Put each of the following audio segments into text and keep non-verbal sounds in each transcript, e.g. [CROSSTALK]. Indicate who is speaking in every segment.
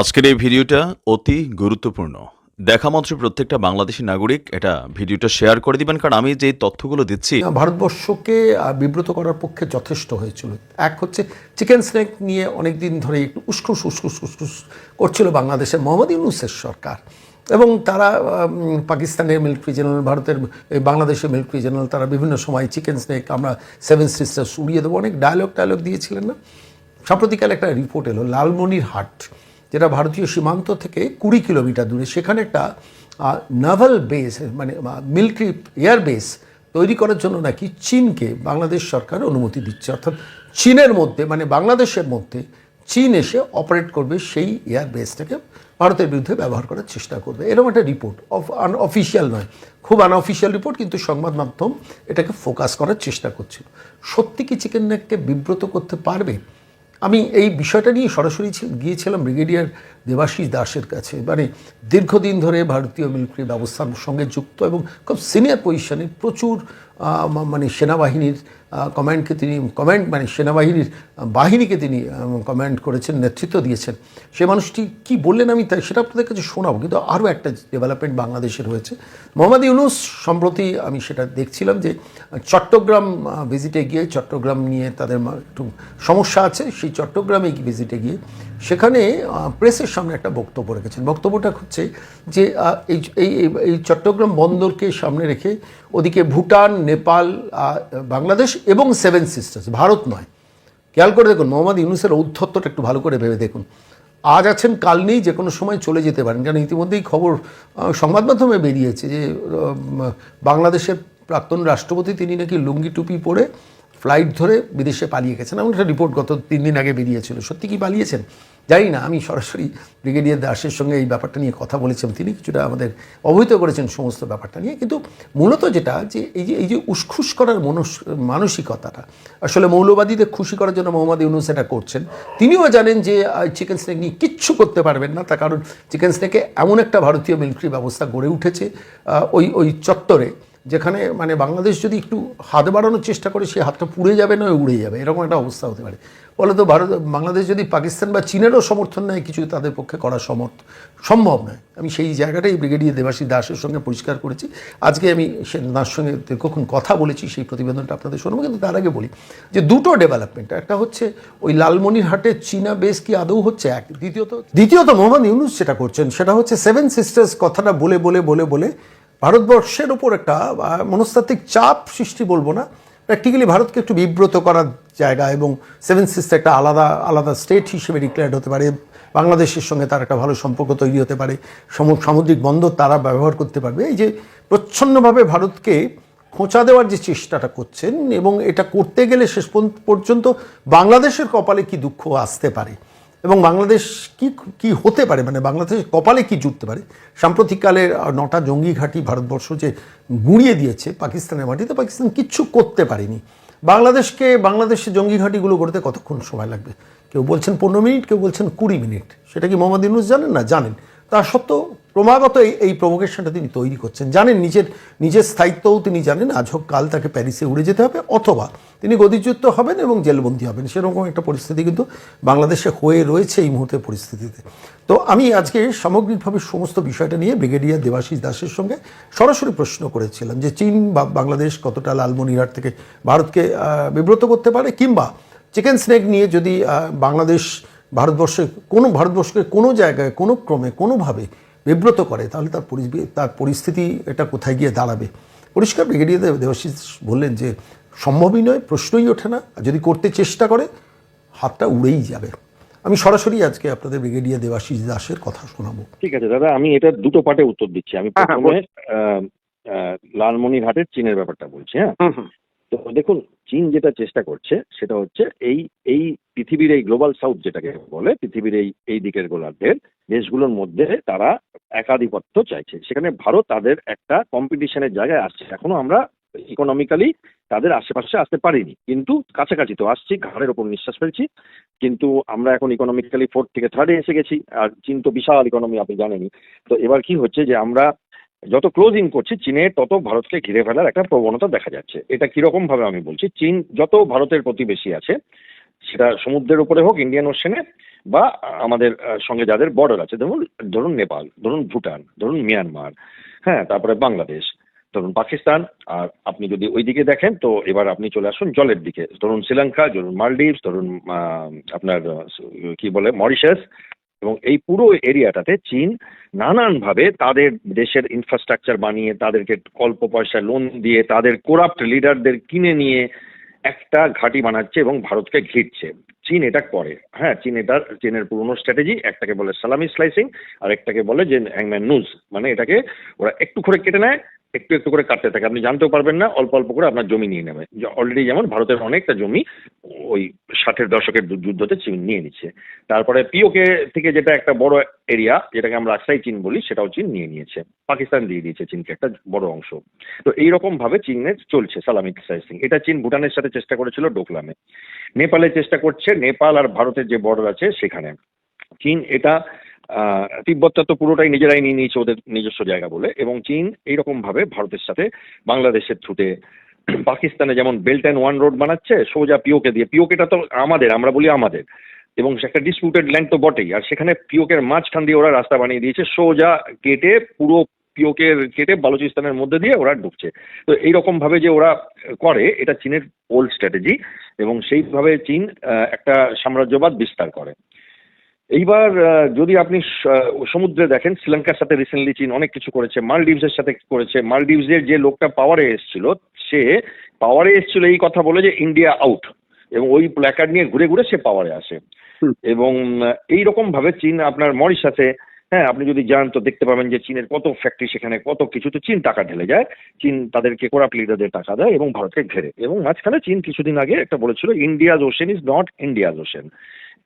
Speaker 1: আজকের এই ভিডিওটা অতি গুরুত্বপূর্ণ। দেখা মাত্র প্রত্যেকটা বাংলাদেশি নাগরিক এটা ভিডিওটা শেয়ার করে দিবেন, কারণ আমি যে তথ্যগুলো দিচ্ছি
Speaker 2: ভারতবর্ষকে বিব্রত করার পক্ষে যথেষ্ট হয়েছিল। এক হচ্ছে চিকেন স্নেক নিয়ে অনেক দিন ধরে একটু উস্কুস উস্কুস উস্কুস করছিল বাংলাদেশের মোহাম্মদ ইউনুসের সরকার। এবং তারা পাকিস্তানের মিলিটারি জেনারেল ভারতের বাংলাদেশের মিলিটারি জেনারেল তারা বিভিন্ন সময় চিকেন স্নেক আমরা সেভেন সিস্টার্স উড়িয়ে দেবো, অনেক ডায়লগ টায়লগ দিয়েছিলেন না? সাম্প্রতিকাল একটা রিপোর্ট এলো লালমনির হাট যেটা ভারতীয় সীমান্ত থেকে কুড়ি কিলোমিটার দূরে, সেখানে একটা নাভাল বেস মানে মিলিটারি এয়ার বেস তৈরি করার জন্য নাকি চীনকে বাংলাদেশ সরকার অনুমতি দিচ্ছে। অর্থাৎ চীনের মধ্যে মানে বাংলাদেশের মধ্যে চীন এসে অপারেট করবে সেই এয়ার বেসটাকে ভারতের বিরুদ্ধে ব্যবহার করার চেষ্টা করবে। এরকম একটা রিপোর্ট অফ অফিসিয়াল নয়, খুব আনঅফিসিয়াল রিপোর্ট কিন্তু সংবাদ মাধ্যম এটাকে ফোকাস করার চেষ্টা করছিল। সত্যি কি চিকেন নেককে বিব্রত করতে পারবে? আমি এই বিষয়টা নিয়ে সরাসরি গিয়েছিলাম ব্রিগেডিয়ার দেবাশিস দাসের কাছে। মানে দীর্ঘদিন ধরে ভারতীয় মিলিটারি ব্যবস্থার সঙ্গে যুক্ত এবং খুব সিনিয়র পজিশনে প্রচুর মানে সেনাবাহিনীর কমান্ডকে তিনি, কমান্ড মানে সেনাবাহিনীর বাহিনীকে তিনি কমান্ড করেছেন, নেতৃত্ব দিয়েছেন। সে মানুষটি কি বললেন আমি তাই সেটা আপনাদের কাছে শোনাবো, কিন্তু আরও একটা ডেভেলপমেন্ট বাংলাদেশের হয়েছে। মোহাম্মদ ইউনুস সম্প্রতি আমি সেটা দেখছিলাম যে চট্টগ্রাম ভিজিটে গিয়ে চট্টগ্রাম নিয়ে তাদের একটু সমস্যা আছে, সেই চট্টগ্রামে ভিজিটে গিয়ে সেখানে প্রেসের সামনে একটা বক্তব্য রেখেছেন। বক্তব্যটা হচ্ছে যে এই- এই চট্টগ্রাম বন্দরকে সামনে রেখে ওদিকে ভুটান, নেপাল বাংলাদেশ এবং সেভেন সিস্টার্স ভারত নয়। খেয়াল করে দেখুন, মোহাম্মদ ইউনুসের ঔদ্ধত্যটা একটু ভালো করে ভেবে দেখুন। আজ আছেন কাল নেই, যে কোনো সময় চলে যেতে পারেন। কারণ ইতিমধ্যেই খবর সংবাদ মাধ্যমে বেরিয়েছে যে বাংলাদেশের প্রাক্তন রাষ্ট্রপতি তিনি নাকি লুঙ্গি টুপি পরে ফ্লাইট ধরে বিদেশে পালিয়ে গেছেন। এমন একটা রিপোর্ট গত তিন দিন আগে বেরিয়েছিল। সত্যি কি পালিয়েছেন? জানি না, আমি সরাসরি ব্রিগেডিয়ার দাসের সঙ্গে এই ব্যাপারটা নিয়ে কথা বলেছিলাম তিনি কিছুটা আমাদের অবহিত করেছেন সমস্ত ব্যাপারটা নিয়ে। কিন্তু মূলত যেটা যে এই যে এই যে উসখুস করার মনস- মানসিকতাটা, আসলে মৌলবাদীদের খুশি করার জন্য মোহাম্মদ ইউনুস এটা করছেন। তিনিও জানেন যে চিকেন স্নেক নিয়ে কিচ্ছু করতে পারবেন না, তার কারণ চিকেন স্নেকে এমন একটা ভারতীয় মিলিটারি ব্যবস্থা গড়ে উঠেছে ওই ওই চত্বরে, যেখানে মানে বাংলাদেশ যদি একটু হাত বাড়ানোর চেষ্টা করে সেই হাতটা পুড়ে যাবে নয়, উড়ে যাবে, এরকম একটা অবস্থা হতে পারে। ফলে তো ভারত, বাংলাদেশ যদি পাকিস্তান বা চীনেরও সমর্থন নেয়, কিছু তাদের পক্ষে করা সমর্থ, সম্ভব নয়। আমি সেই জায়গাটাই ব্রিগেডিয়ার দেবাশী দাসের সঙ্গে পরিষ্কার করেছি। আজকে আমি সে, তার সঙ্গে কখন কথা বলেছি, সেই প্রতিবেদনটা আপনাদের শোনাবো, কিন্তু তার আগে বলি যে দুটো ডেভেলপমেন্ট একটা হচ্ছে ওই লালমনিরহাটে চীনা বেস কি আদৌ হচ্ছে এক? দ্বিতীয়ত দ্বিতীয়ত মোহাম্মদ ইউনুস যেটা করছেন, সেটা হচ্ছে সেভেন সিস্টার্স কথাটা বলে বলে বলে বলে ভারতবর্ষের ওপর একটা মনস্তাত্ত্বিক চাপ সৃষ্টি বলব না, প্র্যাকটিক্যালি ভারতকে একটু বিব্রত করার জায়গা এবং সেভেন সিস্টার একটা আলাদা আলাদা স্টেট হিসেবে ডিক্লেয়ার্ড হতে পারে। বাংলাদেশের সঙ্গে তার একটা ভালো সম্পর্ক তৈরি হতে পারে। সমু- সামুদ্রিক বন্দর তারা ব্যবহার করতে পারবে। এই যে প্রচ্ছন্নভাবে ভারতকে খোঁচা দেওয়ার যে চেষ্টাটা করছেন এবং এটা করতে গেলে শেষ পর্যন্ত- পর্যন্ত বাংলাদেশের কপালে কি দুঃখ আসতে পারে? এবং বাংলাদেশ কি কি হতে পারে? মানে বাংলাদেশের কপালে কি জুটতে পারে? সাম্প্রতিককালে নটা জঙ্গি ঘাঁটি ভারতবর্ষ যে গুঁড়িয়ে দিয়েছে পাকিস্তানের মাটিতে, পাকিস্তান কিচ্ছু করতে পারেনি। বাংলাদেশকে, বাংলাদেশে জঙ্গি ঘাঁটিগুলো গড়তে কতক্ষণ সময় লাগবে? কেউ বলছেন পনেরো মিনিট, কেউ বলছেন কুড়ি মিনিট। সেটা কি মোহাম্মদ ইউনুস জানেন? না, জানেন। তা সত্ত্বেও ক্রমাগত এই প্রভোকেশনটা তিনি তৈরি করছেন। জানেন, নিজের নিজের স্থায়িত্বও তিনি জানেন, আজ হোক কাল তাকে প্যারিসে উড়ে যেতে হবে, অথবা তিনি গদিচ্যুত হবেন এবং জেলবন্দী হবেন। সেরকম একটা পরিস্থিতি কিন্তু বাংলাদেশে হয়ে রয়েছে এই মুহূর্তে পরিস্থিতিতে। তো আমি আজকে সামগ্রিকভাবে সমস্ত বিষয়টা নিয়ে ব্রিগেডিয়ার দেবাশিস দাসের সঙ্গে সরাসরি প্রশ্ন করেছিলাম যে চীন বা বাংলাদেশ কতটা লালমনিরহাট থেকে ভারতকে বিব্রত করতে পারে, কিংবা চিকেন স্নেক নিয়ে যদি বাংলাদেশ ভারতবর্ষে কোনো, ভারতবর্ষকে কোনো জায়গায়, কোনো ক্রমে, কোনোভাবে বিব্রত করে তাহলে তার তার পরিস্থিতি এটা কোথায় গিয়ে দাঁড়াবে? পরিষ্কার ব্রিগেডিয়ার দেব- দেবাশিস বললেন যে সম্ভবই নয় প্রশ্নই ওঠে না আর যদি করতে চেষ্টা করে হাতটা উড়েই যাবে। আমি সরাসরি আজকে আপনাদের ব্রিগেডিয়ার দেবাশিস দাসের কথা শোনাবো।
Speaker 3: ঠিক আছে দাদা আমি এটা দুটো পার্টে উত্তর দিচ্ছি। আমি
Speaker 4: হ্যাঁ, হ্যাঁ,
Speaker 3: প্রথমে আহ, আহ, লালমনিরহাটের চীনের ব্যাপারটা বলছি হ্যাঁ? তো দেখুন, চীন যেটা চেষ্টা করছে, সেটা হচ্ছে এই এই পৃথিবীর এই গ্লোবাল সাউথ যেটাকে বলে, পৃথিবীর এই এই দিকের গোলার্ধের দেশগুলোর মধ্যে তারা একাধিপত্য চাইছে। সেখানে ভারত তাদের একটা কম্পিটিশনের জায়গায় আসছে। এখনও আমরা ইকোনমিক্যালি তাদের আশেপাশে আসতে পারিনি। কিন্তু কাছাকাছি তো আসছি, ঘাড়ের ওপর নিঃশ্বাস ফেলছি। কিন্তু আমরা এখন ইকোনমিক্যালি ফোর্থ থেকে থার্ডে এসে গেছি। আর চীন তো বিশাল ইকোনমি আপনি জানেনই। তো এবার কি হচ্ছে যে আমরা যত ক্লোজ করছি চীনের তত ভারতকে ঘিরে ফেলার একটা প্রবণতা দেখা যাচ্ছে। এটা কীরকম ভাবে আমি বলছি, চীন যত ভারতের প্রতিবেশী আছে, সেটা সমুদ্রের উপরে হোক ইন্ডিয়ান ওশেনে বা আমাদের সঙ্গে যাদের বর্ডার আছে, ধরুন ধরুন নেপাল, ধরুন ভুটান, ধরুন মিয়ানমার হ্যাঁ তারপরে বাংলাদেশ, ধরুন পাকিস্তান, আর আপনি যদি ওইদিকে দেখেন, তো এবার আপনি চলে আসুন জলের দিকে। ধরুন শ্রীলঙ্কা, ধরুন মালদ্বীপস ধরুন আপনার কি বলে, মরিশাস এবং এই পুরো এরিয়াটাতে চীন নানানভাবে তাদের দেশের ইনফ্রাস্ট্রাকচার বানিয়ে, তাদেরকে অল্প পয়সায় লোন দিয়ে, তাদের করাপ্ট লিডারদের কিনে নিয়ে একটা ঘাঁটি বানাচ্ছে এবং ভারতকে ঘিরছে। চীন এটা করে। হ্যাঁ চীন এটা, চীনের পুরনো স্ট্র্যাটেজি একটাকে বলে সালামি স্লাইসিং আর একটাকে বলে যে হ্যাংম্যান নুজ মানে এটাকে ওরা একটু করে কেটে নেয় একটু একটু করে কাটতে থাকে। আপনি জানতেও পারবেন না, অল্প অল্প করে আপনার জমি নিয়ে নেবে। অলরেডি যেমন ভারতের অনেকটা জমি ওই ষাটের দশকের যুদ্ধতে চীন নিয়ে নিচ্ছে। তারপরে পিওকে থেকে যেটা একটা বড় এরিয়া যেটাকে আমরা আকসাই চীন বলি, সেটাও চীন নিয়ে নিয়েছে। পাকিস্তান দিয়ে দিয়েছে চীনকে একটা বড় অংশ। তো এইরকম ভাবে চীনের চলছে সালামিক সাইসিং এটা চীন ভুটানের সাথে চেষ্টা করেছিল ডোকলামে। নেপালে চেষ্টা করছে, নেপাল আর ভারতের যে বর্ডার আছে সেখানে। চীন এটা তিব্বতটা তো পুরোটাই নিজেরাই নিয়ে নিয়েছে ওদের নিজস্ব জায়গা বলে। এবং চীন এইরকম ভাবে ভারতের সাথে বাংলাদেশের থ্রুতে [CLEARS THROAT] পাকিস্তানে যেমন বেল্ট অ্যান্ড ওয়ান রোড বানাচ্ছে, সোজা পিওকে দিয়ে পিওকেটা তো আমাদের, আমরা বলি আমাদের। এবং একটা ডিসপিউটেড ল্যান্ড তো বটেই। আর সেখানে পিওকের মাঝখান দিয়ে ওরা রাস্তা বানিয়ে দিয়েছে, সোজা কেটে পুরো পিওকের কেটে বালুচিস্তানের মধ্যে দিয়ে ওরা ঢুকছে। তো এইরকম ভাবে যে ওরা করে, এটা চীনের ওল্ড স্ট্র্যাটেজি এবং সেইভাবে চীন একটা সাম্রাজ্যবাদ বিস্তার করে। এইবার যদি আপনি সমুদ্রে দেখেন শ্রীলঙ্কার সাথে রিসেন্টলি চীন অনেক কিছু করেছে মালদ্বীপসের সাথে করেছে মালদ্বীপসের যে লোকটা পাওয়ারে এসেছিল সে পাওয়ারে এসেছিল এই কথা বলে যে ইন্ডিয়া আউট এবং ওই প্ল্যাকার্ড নিয়ে ঘুরে ঘুরে সে পাওয়ারে আসে। এবং এই রকম ভাবে চীন আপনার মরিশাসে হ্যাঁ আপনি যদি যান তো দেখতে পাবেন যে চীনের কত ফ্যাক্টরি সেখানে কত কিছু তো চীন টাকা ঢেলে যায় চীন তাদেরকে কোরাপ লিডারদের টাকা দেয় এবং ভারতকে ঘেরে। এবং মাঝখানে চীন কিছুদিন আগে একটা বলেছিল India's ocean is not India's ocean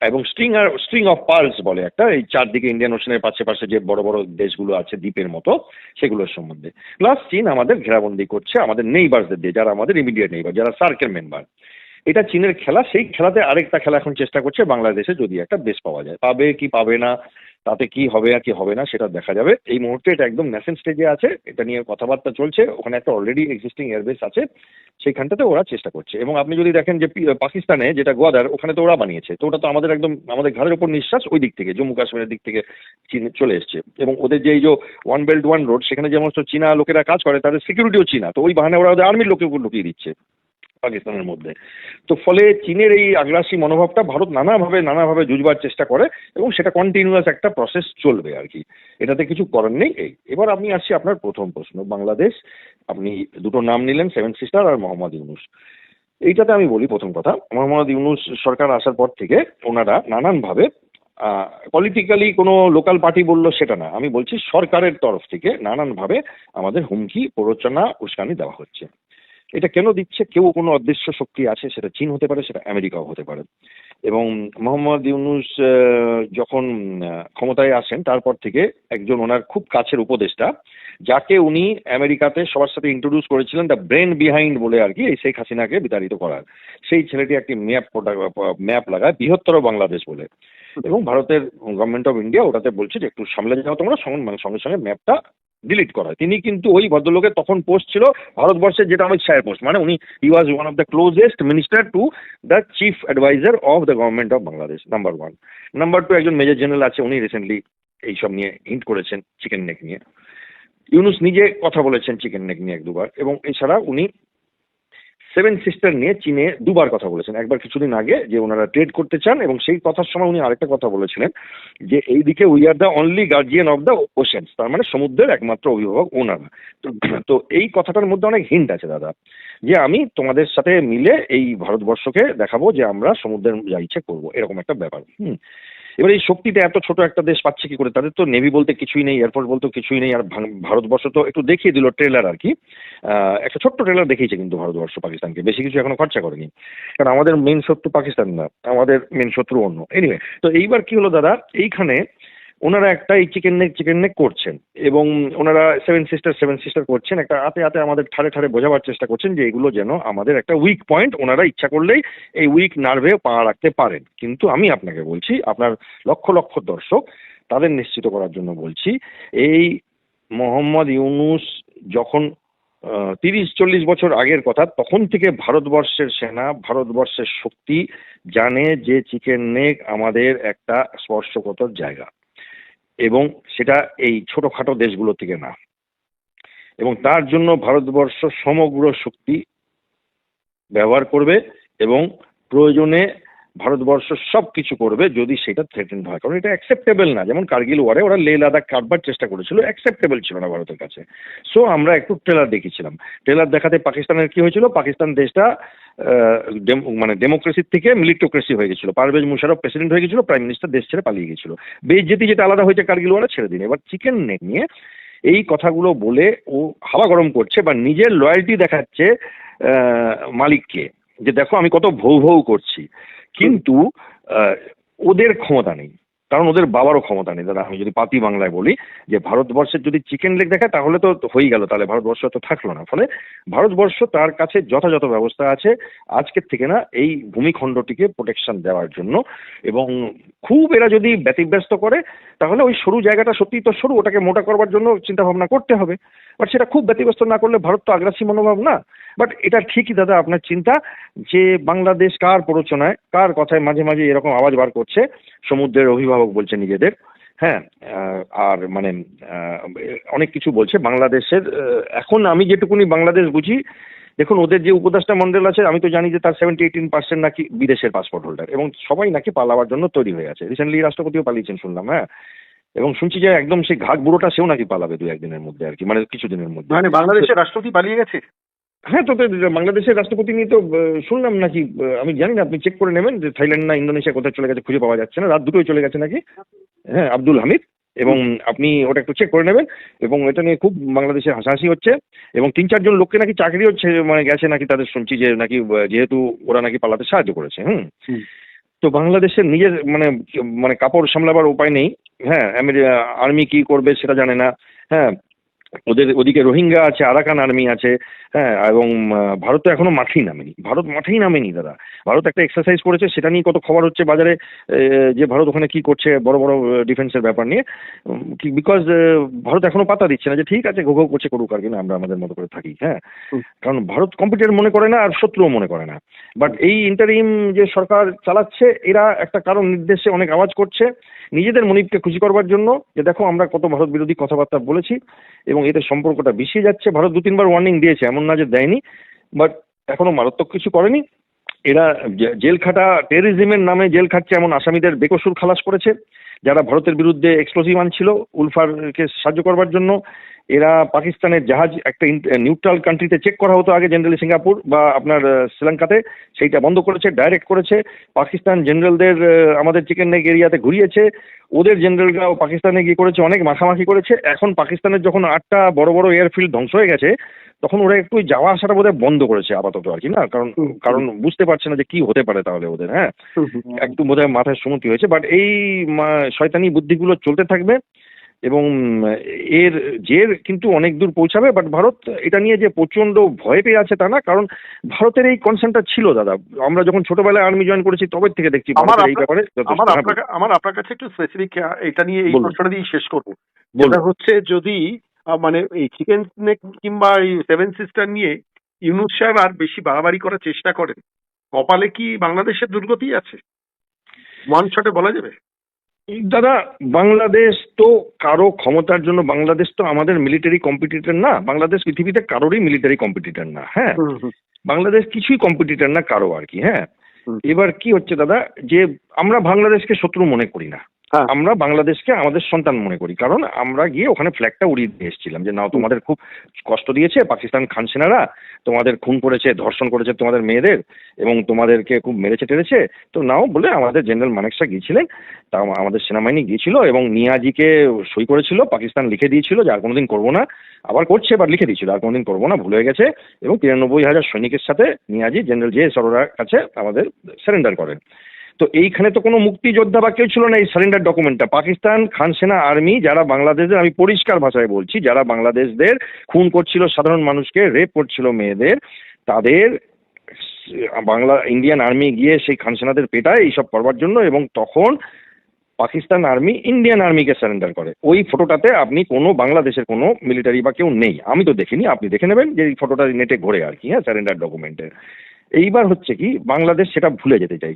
Speaker 3: এবং স্ট্রিং আর, স্ট্রিং অফ পার্লস বলে একটা, এই চারদিকে ইন্ডিয়ান ওশনের পাশে পাশে যে বড় বড় দেশগুলো আছে দ্বীপের মতো, সেগুলোর সম্বন্ধে। প্লাস চীন আমাদের ঘেরাবন্দি করছে, আমাদের নেইবার্সদের দিয়ে, যারা আমাদের ইমিডিয়েট নেইবার যারা সার্কেল মেম্বার এটা চীনের খেলা, সেই খেলাতে আরেকটা খেলা এখন চেষ্টা করছে বাংলাদেশে, যদি একটা বেশ পাওয়া যায়। পাবে কি পাবে না তাতে কি হবে আর কি হবে না সেটা দেখা যাবে। এই মুহূর্তে এটা একদম ন্যাশন স্টেজে আছে, এটা নিয়ে কথাবার্তা চলছে, ওখানে একটা অলরেডি এক্সিস্টিং এয়ারবেস আছে, সেইখানটাতে ওরা চেষ্টা করছে। এবং আপনি যদি দেখেন যে পাকিস্তানে যেটা গোয়াদার, ওখানে তো ওরা বানিয়েছে, তো ওটা তো আমাদের একদম, আমাদের ঘরের ওপর নিঃশ্বাস ওই দিক থেকে, জম্মু কাশ্মীরের দিক থেকে চীন চলে এসছে। এবং ওদের যে এই যে ওয়ান বেল্ট ওয়ান রোড সেখানে যেমন চীনা লোকেরা কাজ করে, তাদের সিকিউরিটিও চীনা, তো ওই বাহানে ওরা ওদের আর্মির উপর ঢুকিয়ে দিচ্ছে। পাকিস্তানের মধ্যে। তো ফলে চীনের এই আগ্রাসী মনোভাবটা ভারত নানাভাবে নানাভাবে জুজবার চেষ্টা করে এবং সেটা কন্টিনিউয়াস একটা প্রসেস চলবে আর কি। এটাতে কিছু করার নেই। এই এবার আমি আসছি আপনার প্রথম প্রশ্ন, বাংলাদেশ। আপনি দুটো নাম নিলেন, সেভেন সিস্টার আর মোহাম্মদ ইউনুস। এইটাতে আমি বলি প্রথম কথা, মোহাম্মদ ইউনুস সরকার আসার পর থেকে ওনারা নানানভাবে পলিটিক্যালি কোনো লোকাল পার্টি বলল সেটা না। আমি বলছি সরকারের তরফ থেকে নানানভাবে আমাদের হুমকি, প্ররোচনা, উস্কানি দেওয়া হচ্ছে। এটা কেন দিচ্ছে? কেউ কোনো অদৃশ্য শক্তি আছে? সেটা চীন হতে পারে, সেটা আমেরিকাও হতে পারে। এবং মোহাম্মদ ইউনুস যখন ক্ষমতায় আসেন, তারপর থেকে একজন ওনার খুব কাছের উপদেষ্টা, যাকে উনি আমেরিকাতে সবার সাথে ইন্ট্রোডিউস করেছিলেন দ্য ব্রেন বিহাইন্ড বলে আর কি, এই শেখ হাসিনাকে বিতাড়িত করার। সেই ছেলেটি একটি ম্যাপ ম্যাপ লাগায়, বৃহত্তর বাংলাদেশ বলে। এবং ভারতের গভর্নমেন্ট অফ ইন্ডিয়া ওটাতে বলছে যে, একটু সামলে যাও তোমরা, সঙ্গে মানে সঙ্গে সঙ্গে ম্যাপটা ডিলিট করা তিনি কিন্তু ওই ভদ্রলোকের তখন পোস্ট ছিল, ভারতবর্ষের যেটা অমিত শাহের পোস্ট মানে উনি he was one of the closest minister to the chief adviser of the government of Bangladesh number one number two একজন মেজর জেনারেল আছে, উনি রিসেন্টলি এইসব নিয়ে হিন্ট করেছেন চিকেন নেক নিয়ে। ইউনুস নিজে কথা বলেছেন চিকেন নেক নিয়ে এক দুবার, এবং এছাড়া উনি সেভেন সিস্টার নিয়ে চীনে দুবার কথা বলেছেন। একবার কিছুদিন আগে যে ওনারা ট্রেড করতে চান এবং সেই কথার সময় উনি আরেকটা কথা বলেছিলেন যে এইদিকে we are the only guardian of the oceans তার মানে সমুদ্রের একমাত্র অভিভাবক ওনারা তো তো এই কথাটার মধ্যে অনেক হিন্ট আছে দাদা, যে আমি তোমাদের সাথে মিলে এই ভারতবর্ষকে দেখাবো যে আমরা সমুদ্রের যা ইচ্ছে করব, এরকম একটা ব্যাপার। হুম। এবার এই শক্তিটা এত ছোট একটা দেশ পাচ্ছে কি করে? তাদের তো নেভি বলতে কিছুই নেই এয়ারফোর্স বলতে কিছুই নেই, আর ভারতবর্ষ তো একটু দেখিয়ে দিল ট্রেলার আর কি। একটা ছোট্ট ট্রেলার দেখিয়েছে কিন্তু ভারতবর্ষ পাকিস্তানকে। বেশি কিছু এখনও খরচা করেনি। কারণ আমাদের মেন শত্রু পাকিস্তান না, আমাদের মেন শত্রু অন্য। এনিওয়ে তো এইবার কি হলো দাদা? এইখানে ওনারা একটা এই চিকেন নেক চিকেন নেক করছেন এবং ওনারা সেভেন সিস্টার সেভেন সিস্টার করছেন। একটা হাতে হাতে আমাদের ঠারে ঠারে বোঝাবার চেষ্টা করছেন যে এগুলো যেন আমাদের একটা উইক পয়েন্ট ওনারা ইচ্ছা করলেই এই উইক নার্ভে পা রাখতে পারেন। কিন্তু আমি আপনাকে বলছি, আপনার লক্ষ লক্ষ দর্শক, তাদের নিশ্চিত করার জন্য বলছি, এই মোহাম্মদ ইউনুস যখন তিরিশ, চল্লিশ বছর আগের কথা, তখন থেকে ভারতবর্ষের সেনা, ভারতবর্ষের শক্তি জানে যে চিকেন নেক আমাদের একটা স্পর্শকতর জায়গা। এবং সেটা এই ছোটখাটো দেশগুলো থেকে না। এবং তার জন্য ভারতবর্ষ সমগ্র শক্তি ব্যবহার করবে এবং প্রয়োজনে ভারতবর্ষ সব কিছু করবে যদি সেটা থ্রেটেন্ড হয়। কারণ এটা অ্যাকসেপ্টেবল না। যেমন কার্গিল ওয়ারে ওরা লে লাদাখ কাটবার চেষ্টা করেছিল অ্যাকসেপ্টেবল ছিল না ভারতের কাছে। সো আমরা একটু ট্রেলার দেখেছিলাম। ট্রেলার দেখাতে পাকিস্তানের কি হয়েছিল? পাকিস্তান দেশটা মানে ডেমোক্রেসির থেকে মিলিটোক্রেসি হয়ে গেছিল। পারভেজ মুশারফ প্রেসিডেন্ট হয়ে গেছিল প্রাইম মিনিস্টার দেশ ছেড়ে পালিয়ে গেছিল। বেইজ্জতি যেটা আলাদা হয়েছে, কার্গিল ওয়ারে ছেড়ে দিন। এবার চিকেন নেক নিয়ে এই কথাগুলো বলে ও হাওয়া গরম করছে বা নিজের লয়্যালটি দেখাচ্ছে মালিককে। যে দেখো আমি কত ভৌ ভৌ করছি। কিন্তু ওদের ক্ষমতা নেই। কারণ ওদের বাবারও ক্ষমতা নেই। দাদা, আমি যদি পাতি বাংলায় বলি যে ভারতবর্ষের যদি চিকেন লেগ দেখায় তাহলে তো হয়ে গেল। তাহলে ভারতবর্ষ তো থাকল না। ফলে ভারতবর্ষ তার কাছে যথাযথ ব্যবস্থা আছে আজকের থেকে না এই ভূমিখণ্ডটিকে প্রোটেকশন দেওয়ার জন্য। এবং খুব এরা যদি ব্যতিব্যস্ত করে তাহলে ওই সরু জায়গাটা সত্যিই তো সরু, ওটাকে মোটা করবার জন্য চিন্তা ভাবনা করতে হবে। বাট সেটা খুব ব্যতিব্যস্ত না করলে ভারত তো আগ্রাসী মনোভাব না। বাট এটা ঠিকই দাদা, আপনার চিন্তা যে বাংলাদেশ কার প্ররোচনায়, কার কথায় মাঝে মাঝে এরকম আওয়াজ বার করছে, সমুদ্রের অভিভাবক বলছে নিজেদের। হ্যাঁ আর মানে অনেক কিছু বলছে। বাংলাদেশের এখন আমি যেটুকুনি বাংলাদেশ বুঝি দেখুন ওদের যে উপদেষ্টা মন্ডল আছে আমি তো জানি যে তার সেভেন্টি এইটিন পার্সেন্ট নাকি বিদেশের পাসপোর্ট হোল্ডার এবং সবাই নাকি পালাবার জন্য তৈরি হয়ে আছে। রিসেন্টলি রাষ্ট্রপতিও পালিয়েছেন শুনলাম হ্যাঁ? এবং শুনছি যে একদম সেই ঘাট বুড়োটা সেও নাকি পালাবে দু একদিনের মধ্যে আর কি মানে কিছুদিনের মধ্যে।
Speaker 4: মানে বাংলাদেশের রাষ্ট্রপতি পালিয়ে গেছে?
Speaker 3: হ্যাঁ তো তো বাংলাদেশের রাষ্ট্রপতি নিয়ে তো শুনলাম নাকি আমি জানি না আপনি চেক করে নেবেন যে থাইল্যান্ড না ইন্দোনেশিয়া কোথায় চলে গেছে খুঁজে পাওয়া যাচ্ছে না রাত দুটোই চলে গেছে নাকি? হ্যাঁ আব্দুল হামিদ। এবং আপনি ওটা একটু চেক করে নেবেন এবং এটা নিয়ে খুব বাংলাদেশে হাসাহাসি হচ্ছে এবং তিন চারজন লোককে নাকি চাকরি হচ্ছে মানে গেছে নাকি তাদের শুনছি যে নাকি যেহেতু ওরা নাকি পালাতে সাহায্য করেছে হুম
Speaker 4: হুম।
Speaker 3: তো বাংলাদেশের নিজের মানে মানে কাপড় সামলাবার উপায় নেই হ্যাঁ আর্মি কি করবে সেটা জানে না হ্যাঁ ওদের ওদিকে রোহিঙ্গা আছে আরাকান আর্মি আছে হ্যাঁ এবং ভারত তো এখনও মাঠেই নামেনি। ভারত মাঠেই নামেনি দাদা। ভারত একটা এক্সারসাইজ করেছে সেটা নিয়ে কত খবর হচ্ছে বাজারে যে ভারত ওখানে কি করছে বড় বড় ডিফেন্সের ব্যাপার নিয়ে। বিকজ ভারত এখনও পাতা দিচ্ছে না যে ঠিক আছে ঘো ঘো করছে করুক আর কি না আমরা আমাদের মতো করে থাকি হ্যাঁ। কারণ ভারত কম্পিটিটর মনে করে না আর শত্রুও মনে করে না। বাট এই ইন্টারিম যে সরকার চালাচ্ছে এরা একটা কারণ নির্দেশে অনেক আওয়াজ করছে নিজেদের মনিবকে খুশি করবার জন্য যে দেখো আমরা কত ভারত বিরোধী কথাবার্তা বলেছি এবং এতে সম্পর্কটা বিষিয়ে যাচ্ছে। ভারত দু তিনবার ওয়ার্নিং দিয়েছে, এমন না যে দেয়নি বাট এখনও মারাত্মক কিছু করেনি। এরা জেল খাটা টেরিজমের নামে জেল খাটছে এমন আসামিদের বেকসুর খালাস করেছে। যারা ভারতের বিরুদ্ধে এক্সপ্লোসিভ আনছিল উলফারকে সাহায্য করবার জন্য এরা পাকিস্তানের জাহাজ একটা নিউট্রাল কান্ট্রিতে চেক করা হতো আগে জেনারেলি সিঙ্গাপুর বা আপনার শ্রীলঙ্কাতে। সেইটা বন্ধ করেছে ডাইরেক্ট করেছে। পাকিস্তান জেনারেলদের আমাদের চিকেন নেক এরিয়াতে ঘুরিয়েছে। ওদের জেনারেলরাও পাকিস্তানে গিয়ে করেছে অনেক মাখামাখি করেছে। এখন পাকিস্তানের যখন আটটা বড় বড় এয়ারফিল্ড ধ্বংস হয়ে গেছে তখন ওরা একটু যাওয়া আসাটা বোধহয় বন্ধ করেছে আপাতত আর কি না? কারণ কারণ বুঝতে পারছে না যে কি হতে পারে তাহলে ওদের হ্যাঁ? একটু বোধহয় মাথায় সুমতি হয়েছে। বাট এই শয়তানি বুদ্ধিগুলো চলতে থাকবে এবং এর জের কিন্তু অনেক দূর পৌঁছাবে বাট ভারত এটা নিয়ে যে প্রচণ্ড ভয় পেয়ে আছে তা না কারণ ভারতের এই কনসার্নটা ছিল দাদা। আমরা যখন ছোটবেলায় আর্মি জয়েন করেছি তবে থেকে দেখছি
Speaker 4: আমার
Speaker 3: এই
Speaker 4: আপনার-
Speaker 3: ব্যাপারে
Speaker 4: আমার
Speaker 3: হ্যাঁ,
Speaker 4: আপনার কাছে একটু স্পেসিফিক এটা নিয়ে এই প্রশ্নটা দিয়ে শেষ করব। যেটা হচ্ছে যদি মানে এই চিকেন স্নেক কিংবা এই সেভেন সিস্টার নিয়ে ইউনুস সাহেব আর বেশি বাড়াবাড়ি করার চেষ্টা করেন কপালে কি বাংলাদেশের দুর্গতি আছে? ওয়ান শটে বলা যাবে?
Speaker 3: দাদা বাংলাদেশ তো কারও ক্ষমতার জন্য বাংলাদেশ তো আমাদের মিলিটারি কম্পিটিটর না। বাংলাদেশ পৃথিবীতে কারোরই মিলিটারি কম্পিটিটর না হ্যাঁ? বাংলাদেশ কিছুই কম্পিটিটর না কারও আর কি হ্যাঁ? এবার কি হচ্ছে দাদা যে আমরা বাংলাদেশকে শত্রু মনে করি না। আমরা বাংলাদেশকে আমাদের সন্তান মনে করি। কারণ আমরা গিয়ে ওখানে ফ্ল্যাগটা উড়িয়ে দিয়ে এসেছিলাম যে না তোমাদের খুব কষ্ট দিয়েছে পাকিস্তান খান সেনারা তোমাদের খুন করেছে ধর্ষণ করেছে তোমাদের মেয়েদের এবং তোমাদেরকে খুব মেরেছে টেরেছে। তো নাও বলে আমাদের জেনারেল মানেকশা গিয়েছিলেন। তা আমাদের সেনাবাহিনী গিয়েছিল এবং নিয়াজিকে সই করেছিল পাকিস্তান লিখে দিয়েছিল যে আর কোনোদিন করব না। আবার করছে এবার লিখে দিয়েছিল আর কোনোদিন করব না ভুল হয়ে গেছে। এবং তিরানব্বই হাজার সৈনিকের সাথে নিয়াজি জেনারেল জে সরোরার কাছে আমাদের সারেন্ডার করেন। তো এইখানে তো কোনো মুক্তিযোদ্ধা বা কেউ ছিল না এই সারেন্ডার ডকুমেন্টটা পাকিস্তান, খান সেনা আর্মি যারা বাংলাদেশের আমি পরিষ্কার ভাষায় বলছি, যারা বাংলাদেশদের খুন করছিল, সাধারণ মানুষকে রেপ করছিল মেয়েদের, তাদের বাংলা ইন্ডিয়ান আর্মি গিয়ে সেই খান সেনাদের পেটায় এইসব করবার জন্য এবং তখন পাকিস্তান আর্মি ইন্ডিয়ান আর্মিকে সারেন্ডার করে। ওই ফটোটাতে আপনি কোনো বাংলাদেশের কোনো মিলিটারি বা কেউ নেই। আমি তো দেখিনি, আপনি দেখে নেবেন যে এই ফটোটা নেটে ঘোরে আর কি হ্যাঁ সারেন্ডার ডকুমেন্টের এইবার হচ্ছে কি, বাংলাদেশ সেটা ভুলে যেতে চাই